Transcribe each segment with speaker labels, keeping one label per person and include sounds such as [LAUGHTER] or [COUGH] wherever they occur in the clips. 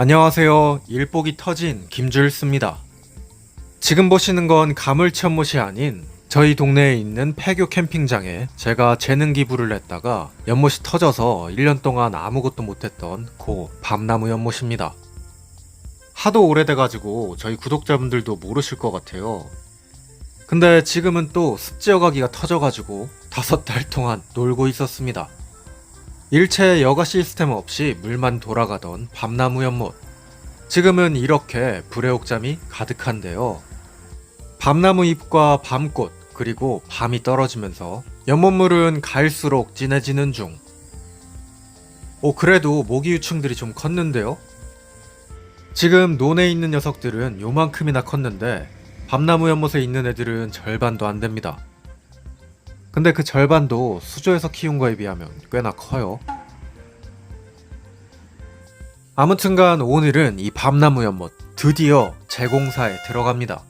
Speaker 1: 안녕하세요. 일복이 터진 김줄스입니다. 지금 보시는 건 가물치연못이 아닌 저희 동네에 있는 폐교 캠핑장에 제가 재능 기부를 냈다가 연못이 터져서 1년 동안 아무것도 못했던 고 밤나무 연못입니다. 하도 오래돼가지고 저희 구독자분들도 모르실 것 같아요. 근데 지금은 또 습지어가기가 터져가지고 다섯 달 동안 놀고 있었습니다. 일체 여가 시스템 없이 물만 돌아가던 밤나무 연못. 지금은 이렇게 불의 옥잠이 가득한데요. 밤나무 잎과 밤꽃, 그리고 밤이 떨어지면서 연못물은 갈수록 진해지는 중. 오, 그래도 모기 유충들이 좀 컸는데요? 지금 논에 있는 녀석들은 요만큼이나 컸는데 밤나무 연못에 있는 애들은 절반도 안 됩니다. 근데 그 절반도 수조에서 키운 거에 비하면 꽤나 커요. 아무튼간 오늘은 이 밤나무 연못 드디어 재공사에 들어갑니다.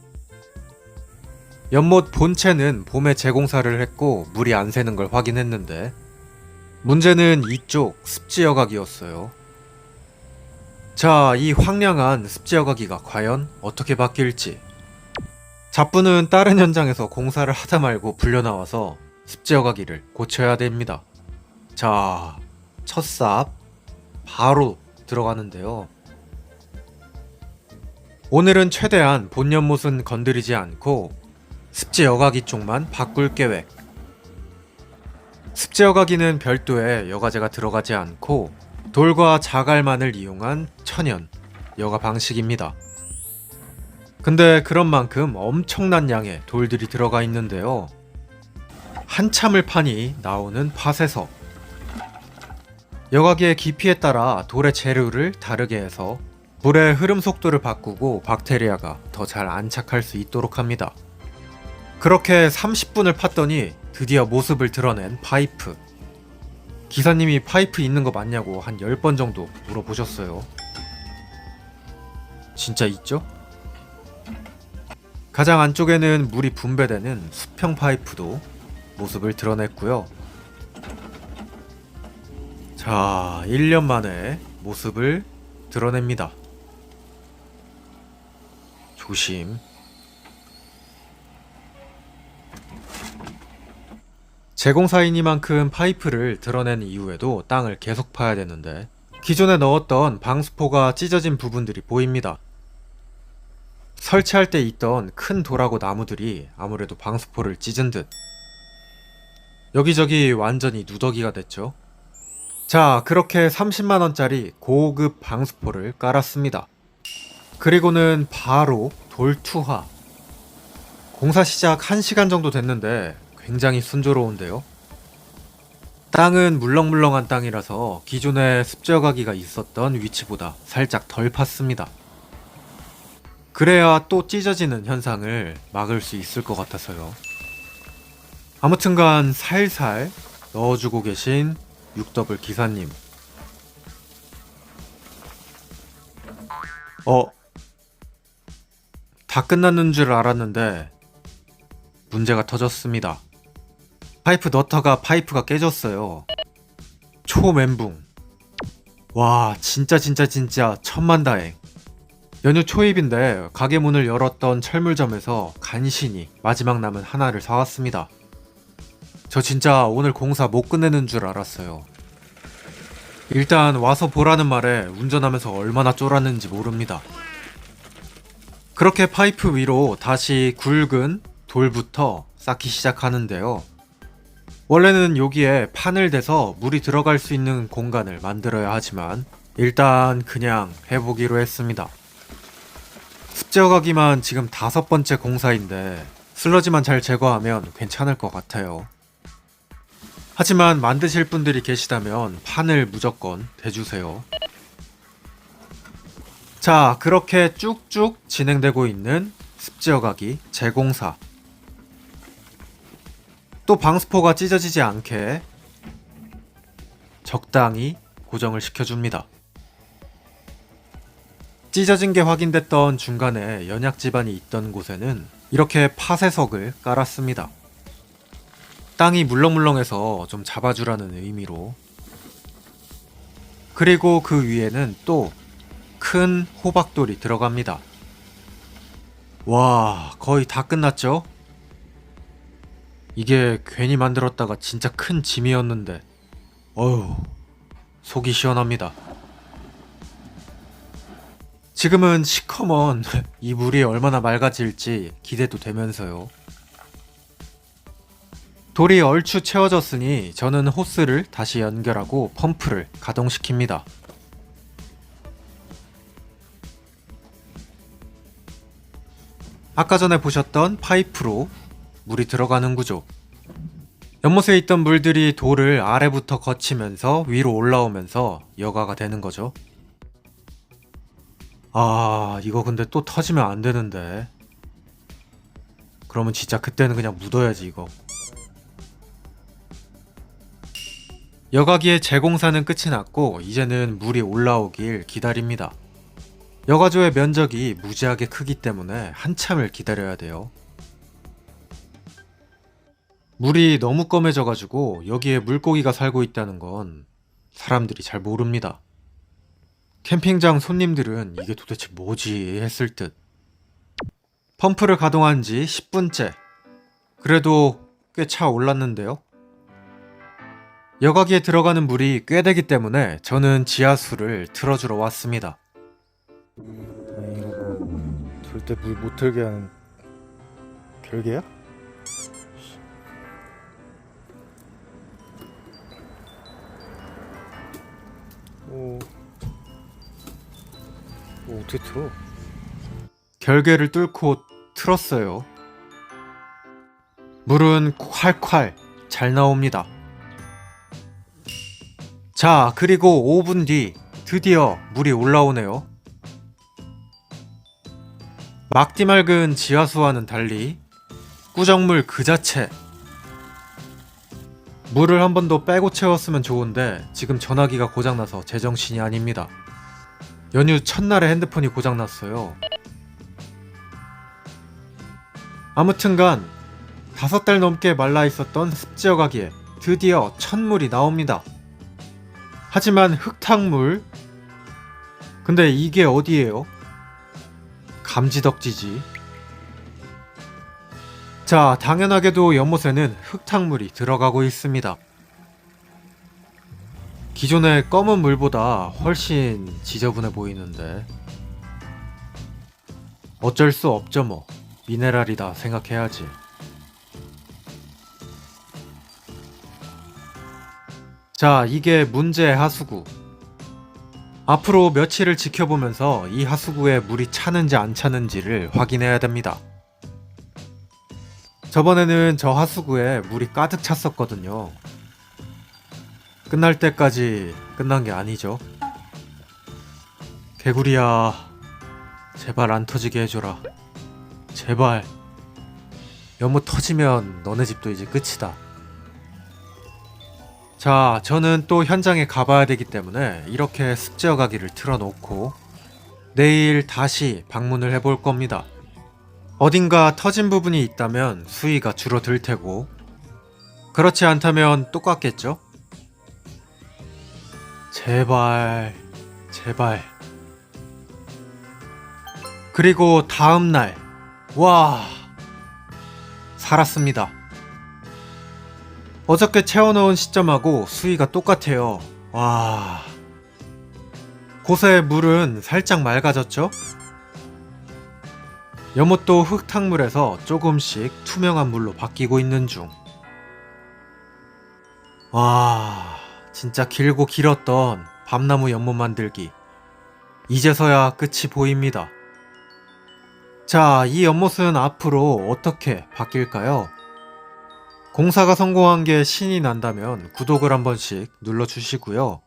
Speaker 1: 연못 본체는 봄에 재공사를 했고 물이 안 새는 걸 확인했는데 문제는 이쪽 습지 여각이었어요. 자, 이 황량한 습지 여각이가 과연 어떻게 바뀔지. 잡부는 다른 현장에서 공사를 하다 말고 불려나와서 여각이를 고쳐야 됩니다. 자, 첫삽 바로 들어가는데요. 오늘은 최대한 본 연 못은 건드리지 않고 습지 여과기 쪽만 바꿀 계획. 습지 여과기는 별도의 여과제가 들어가지 않고 돌과 자갈만을 이용한 천연 여과 방식입니다. 근데 그런 만큼 엄청난 양의 돌들이 들어가 있는데요. 한참을 파니 나오는 파쇄석. 여과기의 깊이에 따라 돌의 재료를 다르게 해서 물의 흐름 속도를 바꾸고 박테리아가 더 잘 안착할 수 있도록 합니다. 그렇게 30분을 팠더니 드디어 모습을 드러낸 파이프. 기사님이 파이프 있는 거 맞냐고 한 10번 정도 물어보셨어요. 진짜 있죠? 가장 안쪽에는 물이 분배되는 수평 파이프도 모습을 드러냈고요. 자, 1년 만에 모습을 드러냅니다. 조심. 제공사이니만큼 파이프를 드러낸 이후에도 땅을 계속 파야 되는데 기존에 넣었던 방수포가 찢어진 부분들이 보입니다. 설치할 때 있던 큰 돌하고 나무들이 아무래도 방수포를 찢은 듯 여기저기 완전히 누더기가 됐죠. 자, 그렇게 30만원짜리 고급 방수포를 깔았습니다. 그리고는 바로 돌투하. 공사 시작 1시간 정도 됐는데 굉장히 순조로운데요. 땅은 물렁물렁한 땅이라서 기존에 습지어가기가 있었던 위치보다 살짝 덜 팠습니다. 그래야 또 찢어지는 현상을 막을 수 있을 것 같아서요. 아무튼간 살살 넣어주고 계신 육더블 기사님. 어, 다 끝났는 줄 알았는데 문제가 터졌습니다. 파이프 넣다가 파이프가 깨졌어요. 초멘붕. 와, 진짜 진짜 진짜 천만 다행. 연휴 초입인데 가게 문을 열었던 철물점에서 간신히 마지막 남은 하나를 사왔습니다. 저 진짜 오늘 공사 못 끝내는 줄 알았어요. 일단 와서 보라는 말에 운전하면서 얼마나 쫄았는지 모릅니다. 그렇게 파이프 위로 다시 굵은 돌부터 쌓기 시작하는데요. 원래는 여기에 판을 대서 물이 들어갈 수 있는 공간을 만들어야 하지만 일단 그냥 해보기로 했습니다. 습지어가기만 지금 다섯 번째 공사인데 슬러지만 잘 제거하면 괜찮을 것 같아요. 하지만 만드실 분들이 계시다면 판을 무조건 대주세요. 자, 그렇게 쭉쭉 진행되고 있는 습지어가기 재공사. 또 방수포가 찢어지지 않게 적당히 고정을 시켜줍니다. 찢어진 게 확인됐던 중간에 연약 지반이 있던 곳에는 이렇게 파쇄석을 깔았습니다. 땅이 물렁물렁해서 좀 잡아주라는 의미로. 그리고 그 위에는 또 큰 호박돌이 들어갑니다. 와, 거의 다 끝났죠? 이게 괜히 만들었다가 진짜 큰 짐이었는데, 어휴, 속이 시원합니다. 지금은 시커먼 [LAUGHS] 이 물이 얼마나 맑아질지 기대도 되면서요. 돌이 얼추 채워졌으니 저는 호스를 다시 연결하고 펌프를 가동시킵니다. 아까 전에 보셨던 파이프로 물이 들어가는 구조. 연못에 있던 물들이 돌을 아래부터 거치면서 위로 올라오면서 여가가 되는 거죠. 아, 이거 근데 또 터지면 안 되는데. 그러면 진짜 그때는 그냥 묻어야지, 이거. 여가기의 재공사는 끝이 났고, 이제는 물이 올라오길 기다립니다. 여가조의 면적이 무지하게 크기 때문에 한참을 기다려야 돼요. 물이 너무 검해져가지고 여기에 물고기가 살고 있다는 건 사람들이 잘 모릅니다. 캠핑장 손님들은 이게 도대체 뭐지 했을 듯. 펌프를 가동한 지 10분째. 그래도 꽤 차 올랐는데요. 여과기에 들어가는 물이 꽤 되기 때문에 저는 지하수를 틀어주러 왔습니다.
Speaker 2: 다행이라고 절대 물 못 틀게 하는 결계야? 오, 오 어떻게 틀어?
Speaker 1: 결계를 뚫고 틀었어요. 물은 콸콸 잘 나옵니다. 자, 그리고 5분 뒤 드디어 물이 올라오네요. 막디 맑은 지하수와는 달리 꾸정물 그 자체. 물을 한 번 더 빼고 채웠으면 좋은데 지금 전화기가 고장나서 제정신이 아닙니다. 연휴 첫날에 핸드폰이 고장났어요. 아무튼간 다섯 달 넘게 말라 있었던 습지어 가기에 드디어 첫물이 나옵니다. 하지만 흙탕물? 근데 이게 어디예요? 감지덕지지. 자, 당연하게도 연못에는 흙탕물이 들어가고 있습니다. 기존의 검은 물보다 훨씬 지저분해 보이는데 어쩔 수 없죠 뭐. 미네랄이다 생각해야지. 자, 이게 문제의 하수구. 앞으로 며칠을 지켜보면서 이 하수구에 물이 차는지 안 차는지를 확인해야 됩니다. 저번에는 저 하수구에 물이 가득 찼었거든요. 끝날 때까지 끝난 게 아니죠. 개구리야, 제발 안 터지게 해줘라. 제발. 연못 터지면 너네 집도 이제 끝이다. 자, 저는 또 현장에 가봐야 되기 때문에 이렇게 습지어 가기를 틀어놓고 내일 다시 방문을 해볼 겁니다. 어딘가 터진 부분이 있다면 수위가 줄어들 테고 그렇지 않다면 똑같겠죠? 제발, 제발. 그리고 다음 날, 와, 살았습니다. 어저께 채워놓은 시점하고 수위가 똑같아요. 와. 곳의 물은 살짝 맑아졌죠? 연못도 흙탕물에서 조금씩 투명한 물로 바뀌고 있는 중. 와, 진짜 길고 길었던 밤나무 연못 만들기. 이제서야 끝이 보입니다. 자, 이 연못은 앞으로 어떻게 바뀔까요? 공사가 성공한 게 신이 난다면 구독을 한 번씩 눌러주시고요.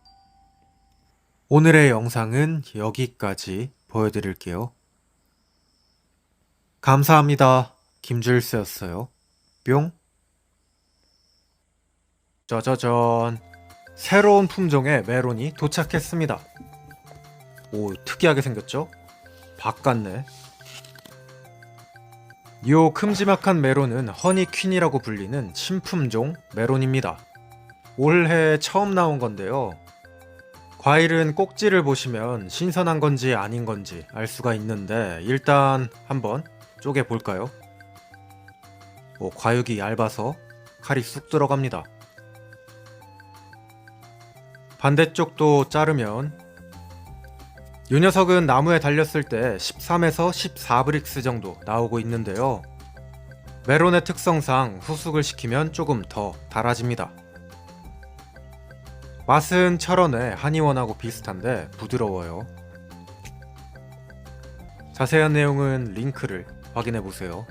Speaker 1: 오늘의 영상은 여기까지 보여드릴게요. 감사합니다. 김줄스였어요. 뿅. 짜자잔. 새로운 품종의 메론이 도착했습니다. 오, 특이하게 생겼죠? 박 같네. 요 큼지막한 메론은 허니퀸이라고 불리는 신품종 메론입니다. 올해 처음 나온 건데요. 과일은 꼭지를 보시면 신선한 건지 아닌 건지 알 수가 있는데 일단 한번 쪼개 볼까요? 오, 과육이 얇아서 칼이 쑥 들어갑니다. 반대쪽도 자르면 이 녀석은 나무에 달렸을 때 13에서 14브릭스 정도 나오고 있는데요. 메론의 특성상 후숙을 시키면 조금 더 달아집니다. 맛은 철원의 한의원하고 비슷한데 부드러워요. 자세한 내용은 링크를 확인해 보세요.